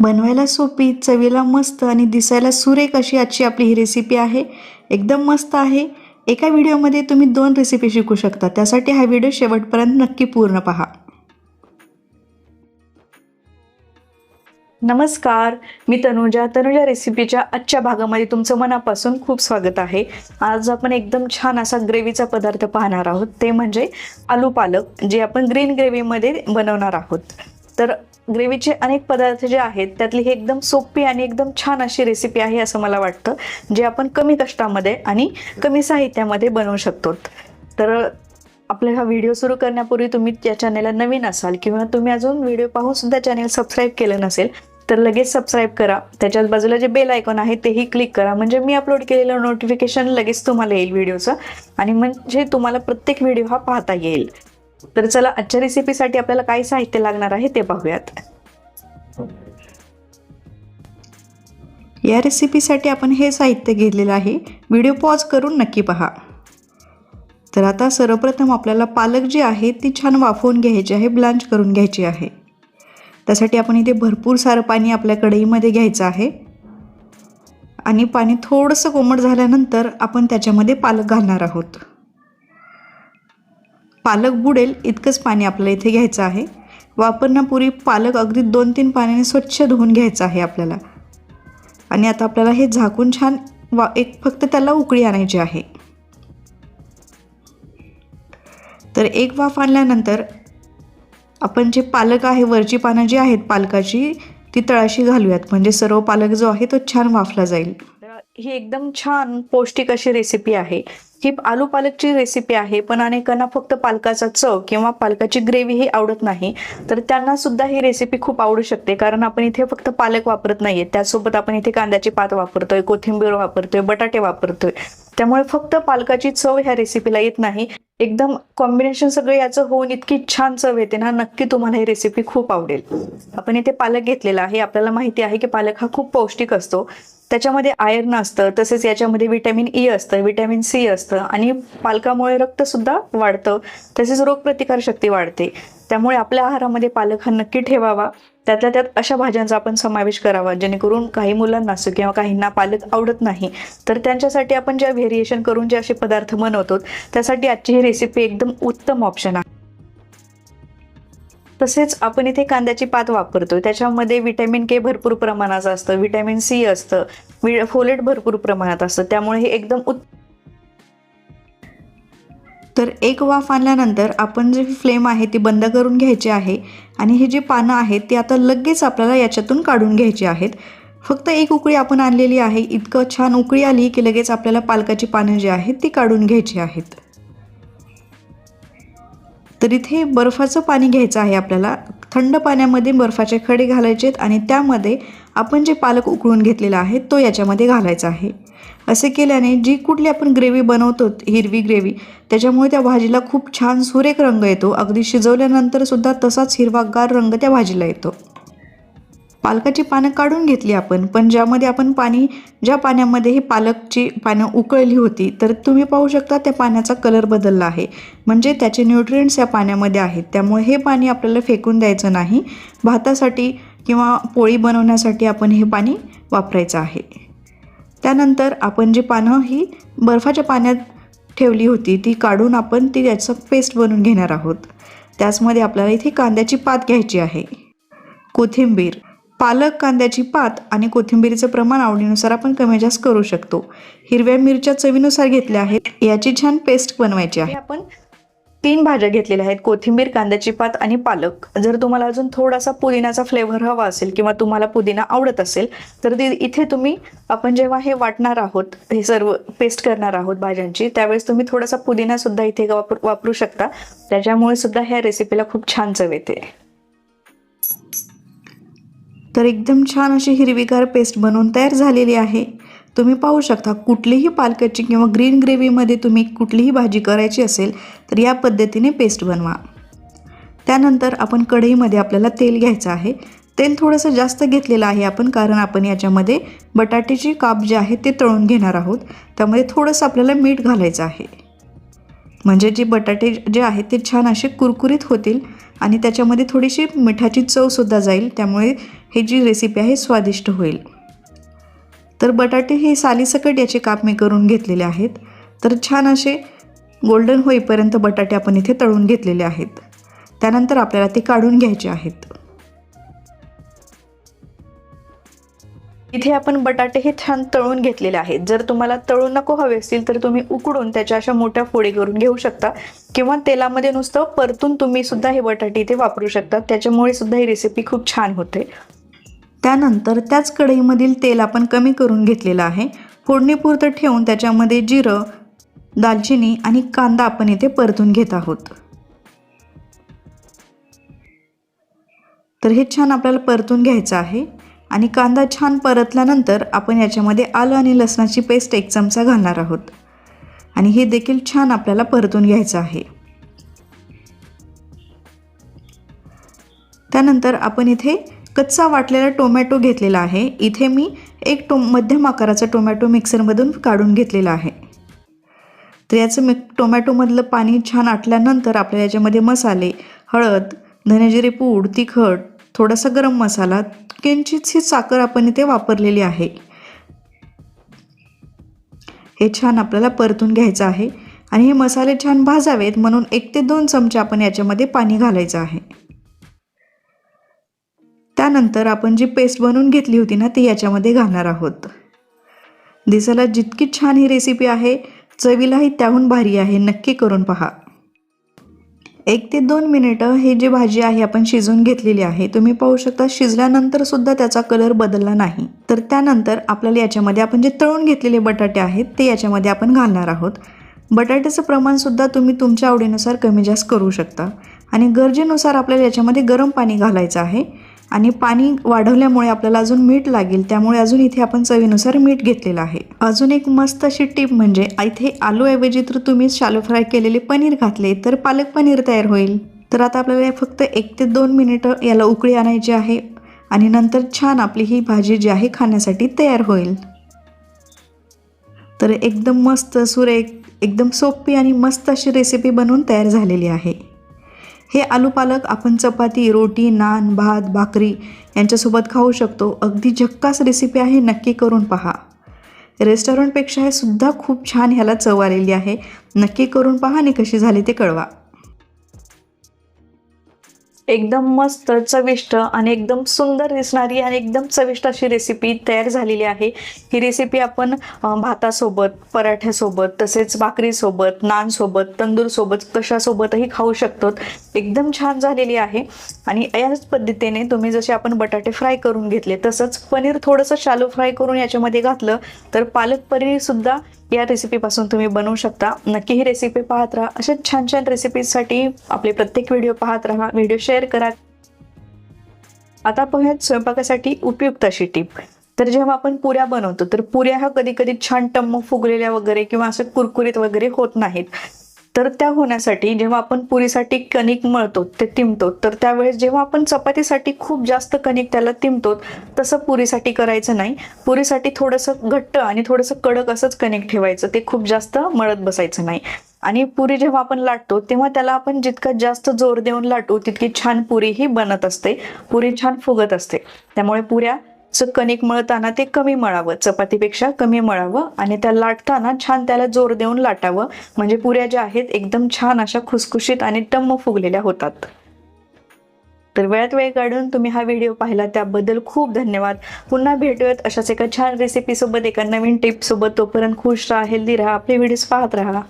बनवायला सोपी चवीला मस्त आणि दिसायला सुरेख अशी आजची आपली ही रेसिपी आहे. एकदम मस्त आहे. एका व्हिडिओमध्ये तुम्ही दोन रेसिपी शिकू शकता. त्यासाठी हा व्हिडिओ शेवटपर्यंत नक्की पूर्ण पहा. नमस्कार. मी तनुजा. तनुजा रेसिपीच्या आजच्या भागामध्ये तुमचं मनापासून खूप स्वागत आहे. आज आपण एकदम छान असा ग्रेव्हीचा पदार्थ पाहणार आहोत. ते म्हणजे आलू पालक जे आपण ग्रीन ग्रेव्हीमध्ये बनवणार आहोत. तर ग्रेव्हीचे अनेक पदार्थ जे आहेत त्यातली ही एकदम सोपी आणि एकदम छान अशी रेसिपी आहे असं मला वाटतं जे आपण कमी कष्टामध्ये आणि कमी साहित्यामध्ये बनवू शकतो. तर आपला हा व्हिडिओ सुरू करण्यापूर्वी तुम्ही या चॅनेलला नवीन असाल किंवा तुम्ही अजून व्हिडिओ पाहून सुद्धा चॅनेल सबस्क्राईब केलं नसेल तर लगेच सबस्क्राईब करा. त्याच्याच बाजूला जे बेल आयकॉन आहे तेही क्लिक करा. म्हणजे मी अपलोड केलेलं नोटिफिकेशन लगेच तुम्हाला येईल व्हिडिओचं आणि म्हणजे तुम्हाला प्रत्येक व्हिडिओ हा पाहता येईल. तर चला आजच्या रेसिपीसाठी आपल्याला काय साहित्य लागणार आहे ते पाहूयात या रेसिपीसाठी आपण हे साहित्य घेतलेलं आहे. व्हिडिओ पॉज करून नक्की पहा. तर आता सर्वप्रथम आपल्याला पालक जी आहे ती छान वाफवून घ्यायची आहे ब्लांच करून घ्यायची आहे. त्यासाठी आपण इथे भरपूर सारं पाणी आपल्या कढईमध्ये घ्यायचं आहे. आणि पाणी थोडंसं कोमट झाल्यानंतर आपण त्याच्यामध्ये पालक घालणार आहोत. पालक बुडेल इतकंच पाणी आपल्याला इथे घ्यायचं आहे. वापरण्यापूर्वी पालक अगदी दोन तीन पाण्याने स्वच्छ धुवून घ्यायचं आहे आपल्याला. आणि आता आपल्याला हे झाकून छान वा एक फक्त त्याला उकळी आणायची आहे. तर एक वाफ आणल्यानंतर आपण जे पालक आहे वरची पानं जी आहेत पालकाची ती तळाशी घालूयात. म्हणजे सर्व पालक जो आहे तो छान वाफला जाईल. ही एकदम छान पौष्टिक अशी रेसिपी आहे. ही आलू पालकची रेसिपी आहे पण अनेकांना फक्त पालकाचा चव किंवा पालकाची ग्रेव्ही ही आवडत नाही. तर त्यांना सुद्धा ही रेसिपी खूप आवडू शकते कारण आपण इथे फक्त पालक वापरत नाहीये. त्यासोबत आपण इथे कांद्याची पात वापरतोय कोथिंबीर वापरतोय बटाटे वापरतोय. त्यामुळे फक्त पालकाची चव ह्या रेसिपीला येत नाही. एकदम कॉम्बिनेशन सगळं याचं होऊन इतकी छान चव येते ना नक्की तुम्हाला ही रेसिपी खूप आवडेल. आपण इथे पालक घेतलेला आहे आपल्याला माहिती आहे की पालक हा खूप पौष्टिक असतो. त्याच्यामध्ये आयर्न असतं तसेच याच्यामध्ये विटॅमिन ई असतं विटॅमिन सी असतं आणि पालकामुळे रक्तसुद्धा वाढतं. तसेच रोगप्रतिकारशक्ती वाढते. त्यामुळे आपल्या आहारामध्ये पालक हा नक्की ठेवावा. त्यातल्या त्यात अशा भाज्यांचा आपण समावेश करावा जेणेकरून काही मुलांना असो किंवा काहींना पालक आवडत नाही तर त्यांच्यासाठी आपण ज्या व्हेरिएशन करून जे असे पदार्थ बनवतो त्यासाठी आजची ही रेसिपी एकदम उत्तम ऑप्शन आहे. तसेच आपण इथे कांद्याची पात वापरतो त्याच्यामध्ये विटॅमिन के भरपूर प्रमाणात असतं विटॅमिन सी असतं वि फोलेट भरपूर प्रमाणात असतं. त्यामुळे हे एकदम उत् तर एक वाफ आणल्यानंतर आपण जी फ्लेम आहे ती बंद करून घ्यायची आहे आणि ही जी पानं आहेत ती आता लगेच आपल्याला याच्यातून काढून घ्यायची आहेत. फक्त एक उकळी आपण आणलेली आहे. इतकं छान उकळी आली की लगेच आपल्याला पालकाची पानं जी आहेत ती काढून घ्यायची आहेत. तर इथे बर्फाचं पाणी घ्यायचं आहे आपल्याला. थंड पाण्यामध्ये बर्फाचे खडे घालायचे आहेत आणि त्यामध्ये आपण जे पालक उकळून घेतलेला आहे तो याच्यामध्ये घालायचा आहे. असे केल्याने जी कुठली आपण ग्रेव्ही बनवतो हिरवी ग्रेव्ही त्याच्यामुळे त्या भाजीला खूप छान सुरेख रंग येतो. अगदी शिजवल्यानंतरसुद्धा तसाच हिरवागार रंग त्या भाजीला येतो. पालकाची पानं काढून घेतली आपण पण ज्यामध्ये आपण पाणी ज्या पाण्यामध्ये ही पालकची पानं उकळली होती तर तुम्ही पाहू शकता त्या पाण्याचा कलर बदलला आहे. म्हणजे त्याचे न्यूट्रिएंट्स या पाण्यामध्ये आहेत. त्यामुळे हे पाणी आपल्याला फेकून द्यायचं नाही. भातासाठी किंवा पोळी बनवण्यासाठी आपण हे पाणी वापरायचं आहे. त्यानंतर आपण जी पानं ही बर्फाच्या पाण्यात ठेवली होती ती काढून आपण ती त्याचं पेस्ट बनवून घेणार आहोत. त्याचमध्ये आपल्याला इथे कांद्याची पात घ्यायची आहे. कोथिंबीर. पालक कांद्याची पात आणि कोथिंबीरीचं प्रमाण आवडीनुसार आपण कमी जास्त करू शकतो. हिरव्या मिरच्या चवीनुसार घेतल्या आहेत. याची छान पेस्ट बनवायची आहे. आपण तीन भाज्या घेतलेल्या आहेत. कोथिंबीर कांद्याची पात आणि पालक. जर तुम्हाला अजून थोडासा पुदिनाचा फ्लेवर हवा असेल किंवा तुम्हाला पुदिना आवडत असेल तर ते इथे तुम्ही आपण जेव्हा हे वाटणार आहोत हे सर्व पेस्ट करणार आहोत भाज्यांची त्यावेळेस तुम्ही थोडासा पुदिना सुद्धा इथे वापरू शकता. त्याच्यामुळे सुद्धा ह्या रेसिपीला खूप छान चव येते. तर एकदम छान अशी हिरवीगार पेस्ट बनवून तयार झालेली आहे. तुम्ही पाहू शकता कुठलीही पालकाची किंवा ग्रीन ग्रेव्हीमध्ये तुम्ही कुठलीही भाजी करायची असेल तर या पद्धतीने पेस्ट बनवा. त्यानंतर आपण कढईमध्ये आपल्याला तेल घ्यायचं आहे. तेल थोडंसं जास्त घेतलेलं आहे आपण कारण आपण याच्यामध्ये बटाट्याची काप जे आहे ते तळून घेणार आहोत. त्यामध्ये थोडंसं आपल्याला मीठ घालायचं आहे. म्हणजे जे बटाटे जे आहेत ते छान असे कुरकुरीत होतील आणि त्याच्यामध्ये थोडीशी मिठाची चवसुद्धा जाईल. त्यामुळे हे जी रेसिपी आहे स्वादिष्ट होईल. तर बटाटे हे सालीसकट याचे काप मी करून घेतलेले आहेत. तर छान असे गोल्डन होईपर्यंत बटाटे आपण इथे तळून घेतलेले आहेत. त्यानंतर आपल्याला ते काढून घ्यायचे आहेत. इथे आपण बटाटे हे छान तळून घेतलेले आहेत. जर तुम्हाला तळून नको हवे असतील तर तुम्ही उकडून त्याच्या अशा मोठ्या फोडी करून घेऊ शकता. किंवा तेलामध्ये नुसतं परतून तुम्ही सुद्धा हे बटाटे इथे वापरू शकता. त्याच्यामुळे सुद्धा ही रेसिपी खूप छान होते. त्यानंतर त्याच कढईमधील तेल आपण कमी करून घेतलेलं आहे. फोडणीपुरतं ठेवून त्याच्यामध्ये जिरं दालचिनी आणि कांदा आपण इथे परतून घेत आहोत. तर हे छान आपल्याला परतून घ्यायचं आहे आणि कांदा छान परतल्यानंतर आपण याच्यामध्ये आलं आणि लसणाची पेस्ट एक चमचा घालणार आहोत. आणि हे देखील छान आपल्याला परतून घ्यायचं आहे. त्यानंतर आपण इथे कच्चा वाटलेला टोमॅटो घेतलेला आहे. इथे मी एक टो मध्यम आकाराचा टोमॅटो मिक्सरमधून काढून घेतलेला आहे. तर याचं मिक टोमॅटोमधलं पाणी छान आटल्यानंतर आपल्याला याच्यामध्ये मसाले हळद धनेजिरे पूड तिखट थोडासा गरम मसाला किंचितशी साखर आपण इथे वापरलेली आहे. हे छान आपल्याला परतून घ्यायचं आहे. आणि हे मसाले छान भाजावेत म्हणून एक ते दोन चमचे आपण याच्यामध्ये पाणी घालायचं आहे. त्यानंतर आपण जी पेस्ट बनवून घेतली होती ना ती याच्यामध्ये घालणार आहोत. दिसायला जितकी छान ही रेसिपी आहे चवीलाही त्याहून भारी आहे. नक्की करून पहा. एक ते दोन मिनिटं हे जी भाजी आहे आपण शिजवून घेतलेली आहे तुम्ही पाहू शकता शिजल्यानंतर सुद्धा त्याचा कलर बदलला नाही. तर त्यानंतर आपल्याला याच्यामध्ये आपण जे तळून घेतलेले बटाटे आहेत ते याच्यामध्ये आपण घालणार आहोत. बटाट्याचं प्रमाणसुद्धा तुम्ही तुमच्या आवडीनुसार कमी जास्त करू शकता. आणि गरजेनुसार आपल्याला याच्यामध्ये गरम पाणी घालायचं आहे. आणि पाणी वाढवल्यामुळे आपल्याला अजून मीठ लागेल त्यामुळे अजून इथे आपण चवीनुसार मीठ घेतलेलं आहे. अजून एक मस्त अशी टीप म्हणजे इथे आलूऐवजी तर तुम्ही शालो फ्राय केलेले पनीर घातले तर पालक पनीर तयार होईल. तर आता आपल्याला फक्त एक ते दोन मिनिटं याला उकळी आणायची आहे आणि नंतर छान आपली ही भाजी जी आहे खाण्यासाठी तयार होईल. तर एकदम मस्त सुरेख एकदम सोपी आणि मस्त अशी रेसिपी बनवून तयार झालेली आहे. हे आलू पालक आपण चपाती रोटी नान भात भाकरी यांच्यासोबत खाऊ शकतो. अगदी झक्कास रेसिपी आहे नक्की करून पहा. रेस्टॉरंटपेक्षा हे सुद्धा खूप छान ह्याला चव आलेली आहे. नक्की करून पहा आणि कशी झाली ते कळवा. एकदम मस्त चविष्ट आणि एकदम सुंदर दिसणारी आणि एकदम चविष्ट अशी रेसिपी तयार झालेली आहे. ही रेसिपी आपण भातासोबत पराठ्यासोबत तसेच भाकरीसोबत नानसोबत तंदूरसोबत कशासोबतही खाऊ शकतो. एकदम छान झालेली आहे. आणि याच पद्धतीने तुम्ही जसे आपण बटाटे फ्राय करून घेतले तसंच पनीर थोडंसं शालो फ्राय करून याच्यामध्ये घातलं तर पालक पनीरसुद्धा या रेसिपीपासून तुम्ही बनवू शकता. नक्की ही रेसिपी पाहत राहा. अशा छान छान रेसिपीसाठी आपले प्रत्येक व्हिडिओ पाहत राहा. व्हिडिओ शेअर करा. आता पाहूयात स्वयंपाकासाठी उपयुक्त अशी टीप तर जेव्हा आपण पुऱ्या बनवतो तर पुऱ्या ह्या कधी कधी छान टम्म फुगलेल्या वगैरे किंवा असं कुरकुरीत वगैरे होत नाहीत. तर त्या होण्यासाठी जेव्हा आपण पुरीसाठी कणिक मळतो ते तिमतो. तर त्यावेळेस जेव्हा आपण चपातीसाठी खूप जास्त कणिक त्याला तिमतो तसं पुरीसाठी करायचं नाही. पुरीसाठी थोडंसं घट्ट आणि थोडंसं कडक असंच कणिक ठेवायचं ते खूप जास्त मळत बसायचं नाही. आणि पुरी जेव्हा आपण लाटतो तेव्हा त्याला आपण जितका जास्त जोर देऊन लाटू तितकी छान पुरी ही बनत असते. पुरी छान फुगत असते. त्यामुळे पुऱ्या च कणिक मळताना ते कमी मळावं चपातीपेक्षा कमी मळावं आणि त्या लाटताना छान त्याला जोर देऊन लाटावं. म्हणजे पुऱ्या ज्या आहेत एकदम छान अशा खुसखुशीत आणि टम्म फुगलेल्या होतात. तर वेळात वेळ काढून तुम्ही हा व्हिडिओ पाहिला त्याबद्दल खूप धन्यवाद. पुन्हा भेटूयात अशाच एका छान रेसिपीसोबत एका नवीन टिपसोबत तोपर्यंत खुश राहा हेल्दी राहा आपले व्हिडिओज पाहत राहा.